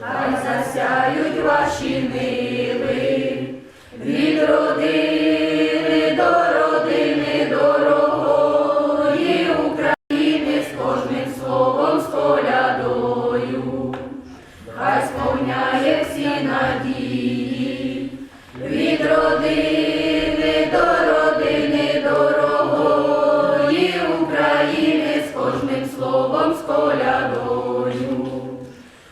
Хай засяють ваші нили словом, з колядою. Хай сповняє всі надії від родини до родини дорогої України з кожним словом, з колядою.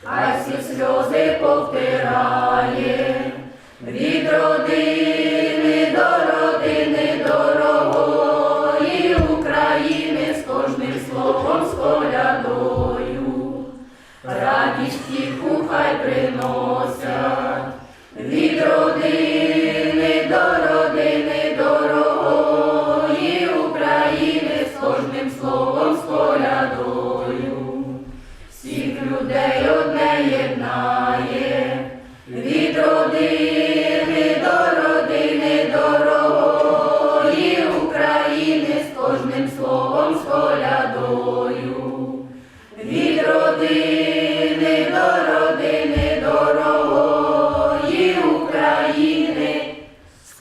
Хай всі сльози повтирає Радість тіху хай приносять від родини до родини дорогої України з кожним словом, з колядою. Всіх людей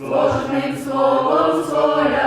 Сложним словом своя.